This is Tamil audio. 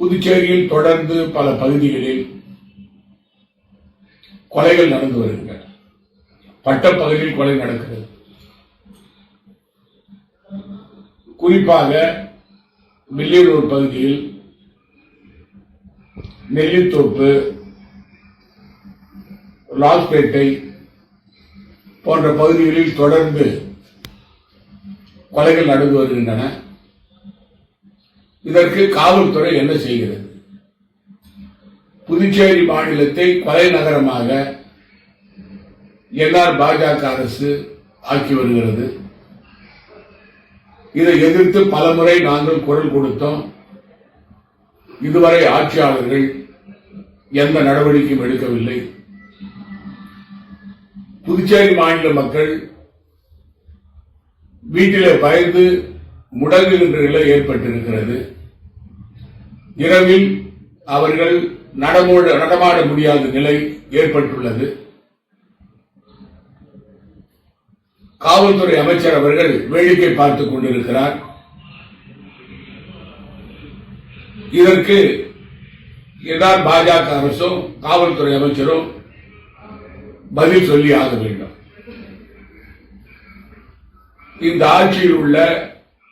புதுச்சேரியில் தொடர்ந்து பல பகுதிகளில் கொலைகள் நடந்து வருகின்றன. பட்டப்பகுதியில் கொலை நடக்கிறது. குறிப்பாக வில்லியனூர் பகுதியில் நெல்லித்தோப்பு லாஸ்பேட்டை போன்ற பகுதிகளில் தொடர்ந்து கொலைகள் நடந்து வருகின்றன. இதற்கு காவல்துறை என்ன செய்கிறது? புதுச்சேரி மாநிலத்தை கொலை நகரமாக என்ஆர் பாஜக அரசு ஆக்கி வருகிறது. இதை எதிர்த்து பலமுறை நாங்கள் குரல் கொடுத்தோம். இதுவரை ஆட்சியாளர்கள் எந்த நடவடிக்கையும் எடுக்கவில்லை. புதுச்சேரி மாநில மக்கள் வீட்டிலே பயந்து முடங்குகின்ற நிலை ஏற்பட்டிருக்கிறது. இரவில் அவர்கள் நடமோட நடமாட முடியாத நிலை ஏற்பட்டுள்ளது. காவல்துறை அமைச்சர் அவர்கள் வேடிக்கை பார்த்துக் கொண்டிருக்கிறார். இதற்கு என்ஆர் பாஜக அரசும் காவல்துறை அமைச்சரும் பதில் சொல்லி ஆக வேண்டும். இந்த ஆட்சியில் உள்ள